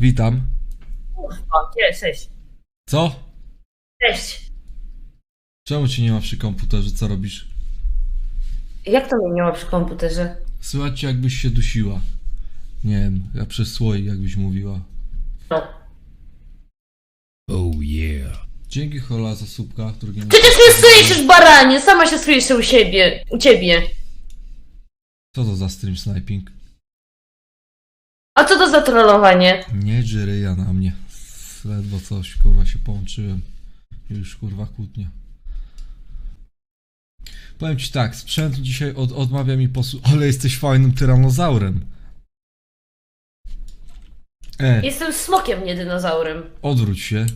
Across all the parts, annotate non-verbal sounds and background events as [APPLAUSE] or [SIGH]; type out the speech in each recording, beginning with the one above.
Witam. Kurwa, gdzie cześć? Co? Cześć. Czemu ci nie ma przy komputerze? Co robisz? Jak to mnie nie ma przy komputerze? Słychać cię jakbyś się dusiła. Nie wiem, ja przez słoik jakbyś mówiła. No. Oh yeah. Dzięki Hola za słupka, drugie Przecież nie słyszysz, baranie! Sama się słyszę u siebie, u ciebie. Co to za stream sniping? Co to za trollowanie? Nie dżyryja na mnie. Ledwo coś, kurwa, się połączyłem. Już, kurwa, kłótnia. Powiem ci tak, sprzęt dzisiaj od, odmawia mi posłu... Ale jesteś fajnym tyranozaurem. E, Jestem smokiem, nie dinozaurem. odwróć się.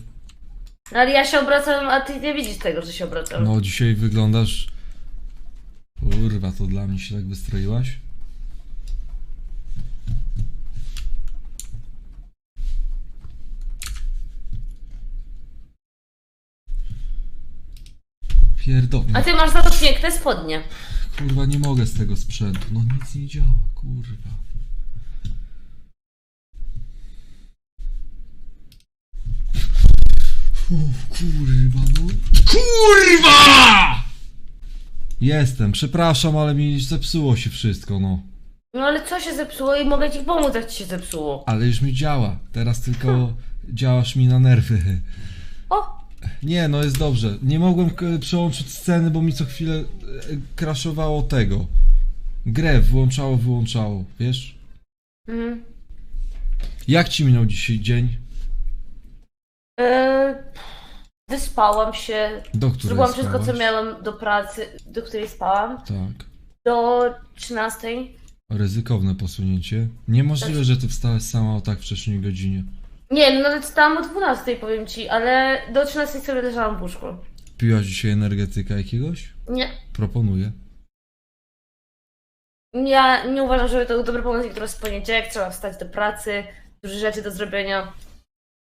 Ale ja się obracam, a ty nie widzisz tego, że się obracam. No, dzisiaj wyglądasz... Kurwa, to dla mnie się tak wystroiłaś? Pierdolę. A ty masz za to piękne spodnie. Kurwa, nie mogę z tego sprzętu. No nic nie działa, kurwa. Kurwa, no. KURWA! Jestem, przepraszam, ale mi zepsuło się wszystko, no. No ale co się zepsuło i mogę ci pomóc, jak ci się zepsuło. Ale już mi działa. Teraz tylko działasz mi na nerwy. O! Nie, no jest dobrze. Nie mogłem k- przełączyć sceny, bo mi co chwilę e, kraszowało tego. Grę włączało, wyłączało, wiesz? Mhm. Jak ci minął dzisiaj dzień? Eee, wyspałam się. Do której Zrobiłam wszystko, co miałam do pracy, do której spałam. Tak. Do 13. Ryzykowne posunięcie. Niemożliwe, że ty wstałeś sama o tak wcześniej godzinie. Nie, no nawet stałam o 12, powiem ci, ale do 13 sobie leżałam w łóżku. Piłaś dzisiaj energetyka jakiegoś? Nie, Proponuję. ja nie uważam, żeby to był dobry pomysł jutro z poniedziałek, trzeba wstać do pracy, dużo rzeczy do zrobienia.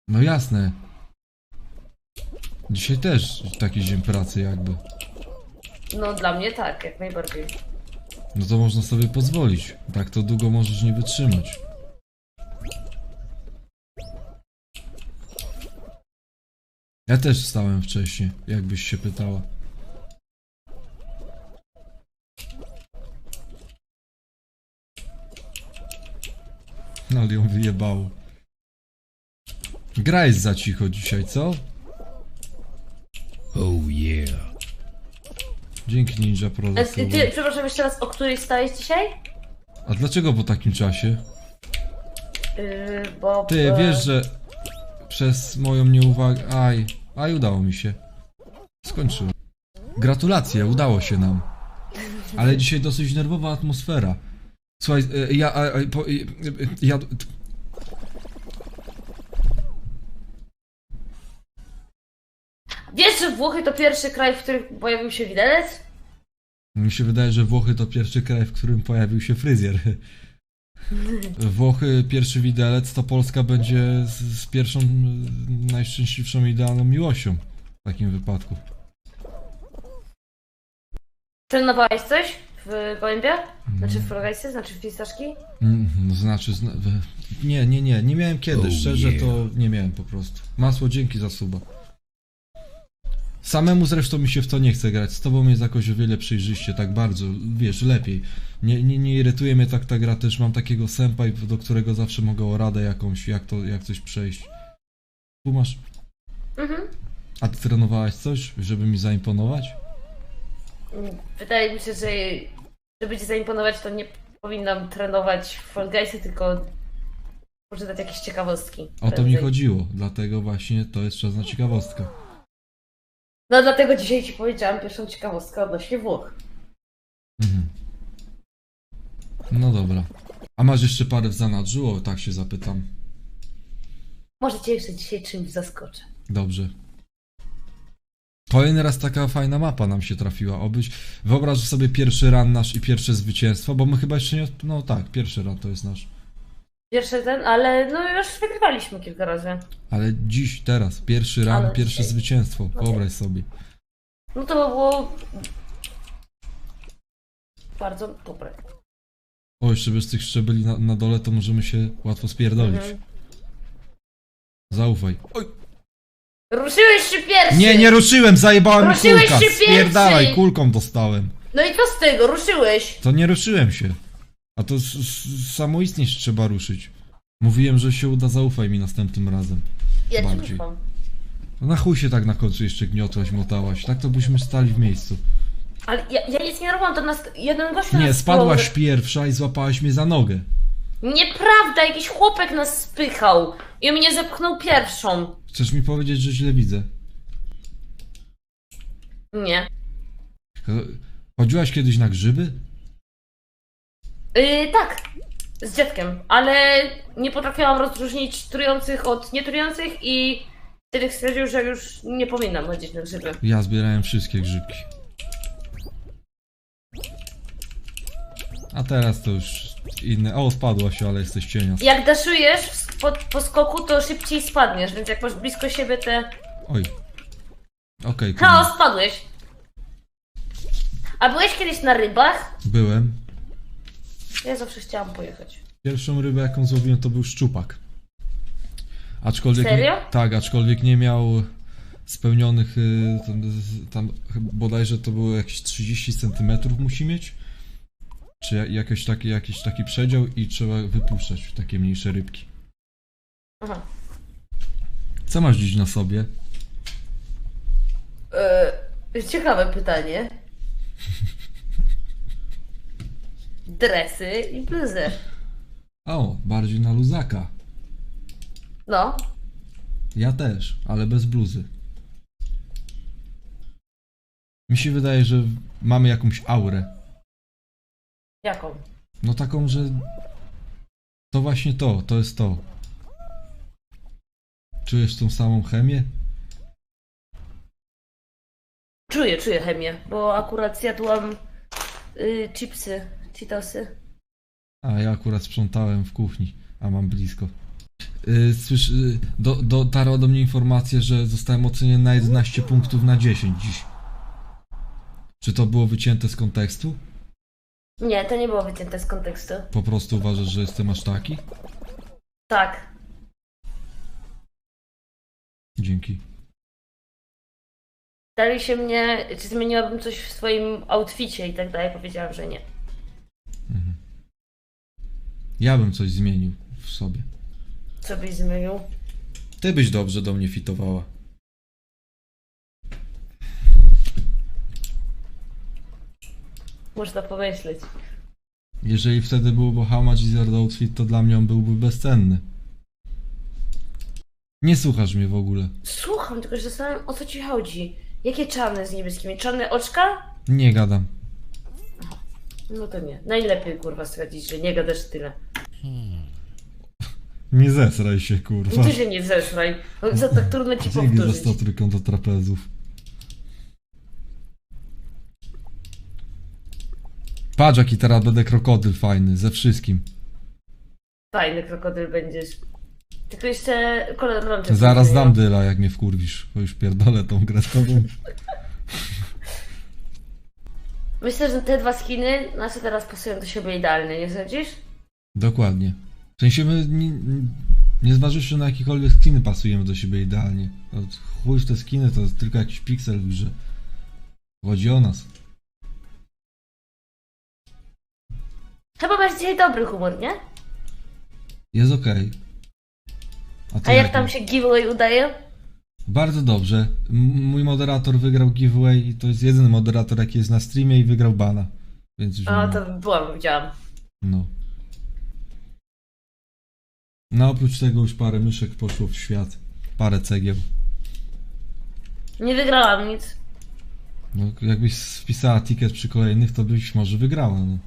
No jasne. Dzisiaj też taki dzień pracy jakby. No dla mnie tak, jak najbardziej. No to można sobie pozwolić. Tak to długo możesz nie wytrzymać. Ja też wstałem wcześniej, jakbyś się pytała. No ale ją wyjebało. Gra jest za cicho dzisiaj, co? Oh yeah. Dzięki Ninja Pro za E, ty, ty, przepraszam jeszcze raz, o której stałeś dzisiaj? A dlaczego po takim czasie? Yy, bo... Ty, wiesz, że przez moją nieuwagę... Aj, aj, udało mi się. Skończyłem. Gratulacje, udało się nam. Ale dzisiaj dosyć nerwowa atmosfera. Słuchaj, e, ja... a, a, e, ja... Wiesz, że Włochy to pierwszy kraj, w którym pojawił się widelec? Mi się wydaje, że Włochy to pierwszy kraj, w którym pojawił się fryzjer. Włochy, pierwszy widelec, to Polska będzie z, z pierwszą, najszczęśliwszą, idealną miłością w takim wypadku. Trenowałeś coś w gołębie? Znaczy w frogajce? Znaczy w pistaszki? Mm, no znaczy, zna, w- nie, nie, nie, nie miałem kiedy, Oh szczerze yeah. to nie miałem po prostu. Masło, dzięki za suba. Samemu zresztą mi się w to nie chce grać, z tobą jest jakoś o wiele przejrzyście, tak bardzo, wiesz, lepiej. Nie, nie, nie irytuje mnie tak ta gra, też mam takiego senpai, do którego zawsze mogę o radę jakąś, jak to, jak coś przejść. Tu masz, Mhm. a ty trenowałaś coś, żeby mi zaimponować? Wydaje mi się, że żeby ci zaimponować, to nie powinnam trenować w Fall Guysy, tylko poczytać jakieś ciekawostki. O to mi chodziło, dlatego właśnie to jest czas na ciekawostkę. No dlatego dzisiaj ci powiedziałam pierwszą ciekawostkę odnośnie Włoch. Mhm. No dobra. A masz jeszcze parę w zanadrzu? O, tak się zapytam. Może cię jeszcze dzisiaj czymś zaskoczę. Dobrze. Kolejny raz taka fajna mapa nam się trafiła. Obyś wyobraź sobie pierwszy ran nasz i pierwsze zwycięstwo, bo my chyba jeszcze nie. No tak, pierwszy ran to jest nasz. Pierwszy ten, ale no już wygrywaliśmy kilka razy. Ale dziś, teraz, pierwszy ran, Ale pierwsze dzisiaj. zwycięstwo. Wyobraź sobie. No to by było bardzo dobre. O, jeszcze bez tych szczebeli na, na dole to możemy się łatwo spierdolić. Mhm. Zaufaj. Oj. Ruszyłeś się pierwszy! Nie, nie ruszyłem, zajebała mi Ruszyłeś kulka. się pierwszy! Spierdalaj, kulką dostałem. No i co z tego? Ruszyłeś! To nie ruszyłem się. A to samoistnie się trzeba ruszyć. Mówiłem, że się uda, zaufaj mi następnym razem. Ja Bardziej. No na chuj się tak na końcu jeszcze gniotłaś, motałaś. Tak to byśmy stali w miejscu. Ale ja, ja nic nie robiłam, to nas jeden gość nas Nie, spadłaś spróbował- pierwsza i złapałaś mnie za nogę. Nieprawda, jakiś chłopek nas spychał i mnie zepchnął pierwszą. Chcesz mi powiedzieć, że źle widzę? Nie. Chodziłaś kiedyś na grzyby? Yy, tak, z dziadkiem, ale nie potrafiłam rozróżnić trujących od nietrujących i wtedy stwierdził, że już nie powinnam chodzić na grzyby. Ja zbierałem wszystkie grzybki. A teraz to już inne. O, spadła się, ale jesteś cienia. Jak daszujesz po, po skoku, to szybciej spadniesz, więc jak masz blisko siebie te... Oj. Okej, okay, o, spadłeś! A byłeś kiedyś na rybach? byłem. Ja zawsze chciałam pojechać. Pierwszą rybę, jaką złowiłem, to był szczupak. Aczkolwiek. Serio? Nie, tak, aczkolwiek nie miał spełnionych. y, Tam, tam bodajże to było jakieś 30 cm musi mieć. Czy ja- jakiś taki, jakiś taki przedział i trzeba wypuszczać takie mniejsze rybki. Aha. Co masz dziś na sobie? Yy, ciekawe pytanie. Dresy i bluzy. O, bardziej na luzaka. No, Ja też, ale bez bluzy. Mi się wydaje, że mamy jakąś aurę. jaką? No taką, że to właśnie to, to jest to. Czujesz tą samą chemię? Czuję, czuję chemię, bo akurat zjadłam yy, chipsy, cheetosy. A ja akurat sprzątałem w kuchni, a mam blisko. Yy, słysz, yy, do, dotarła do mnie informacja, że zostałem oceniony na 11 punktów na 10 dziś. Czy to było wycięte z kontekstu? Nie, to nie było wycięte z kontekstu. Po prostu uważasz, że jestem aż taki? Tak. Dzięki. Dali się mnie, czy zmieniłabym coś w swoim outficie i tak dalej. Powiedziałam, że nie. Ja bym coś zmienił w sobie. Co byś zmienił? Ty byś dobrze do mnie fitowała. Można pomyśleć. Jeżeli wtedy byłoby How much is your outfit, to dla mnie on byłby bezcenny. Nie słuchasz mnie w ogóle. Słucham, tylko że zastanawiam o co ci chodzi. Jakie czarne z niebieskimi? Czarne oczka? Nie gadam. No to nie. Najlepiej kurwa stwierdzić, że nie gadasz tyle. Nie zesraj się, kurwa. Ty się nie zesraj. No, co tak trudno ci Dzięki za powtórzyć. 100 trójkąt do trapezów. Patrz jaki teraz będę krokodyl fajny, ze wszystkim. Fajny krokodyl będziesz. Tylko jeszcze kolor rączek. Zaraz dam dyla jak mnie wkurwisz, bo już pierdolę tą grę z tobą. [LAUGHS] Myślę, że te dwa skiny nasze teraz pasują do siebie idealnie, nie sądzisz? Dokładnie. W sensie my nie, nie zważywszy na jakiekolwiek skiny pasujemy do siebie idealnie. No, chuj w te skiny to jest tylko jakiś piksel w grze. Chodzi o nas. Chyba masz dzisiaj dobry humor, nie? Jest okej. ty A jak tam się giveaway udaje? Bardzo dobrze. M- mój moderator wygrał giveaway i to jest jedyny moderator jaki jest na streamie i wygrał bana. Więc już A nie- to byłam, widziałam. No. No oprócz tego już parę myszek poszło w świat. Parę cegieł. Nie wygrałam nic. No jakbyś wpisała ticket przy kolejnych, to byś może wygrała. No.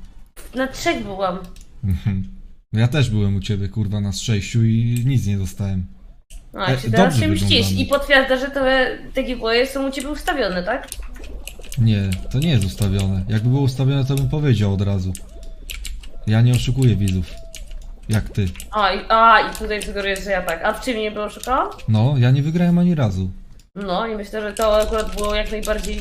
Na trzech byłam. Mhm. No ja też byłem u ciebie, kurwa, na sześciu i nic nie dostałem. No, E, i teraz dobrze się mścisz i potwierdza, że te, te giveawaye są u ciebie ustawione, tak? Nie, to nie jest ustawione. Jakby było ustawione, to bym powiedział od razu. Ja nie oszukuję widzów. Jak ty. A, i, a, i tutaj sugerujesz, że ja tak. A w czym mnie było szukałam? No, ja nie wygrałem ani razu. No i myślę, że to akurat było jak najbardziej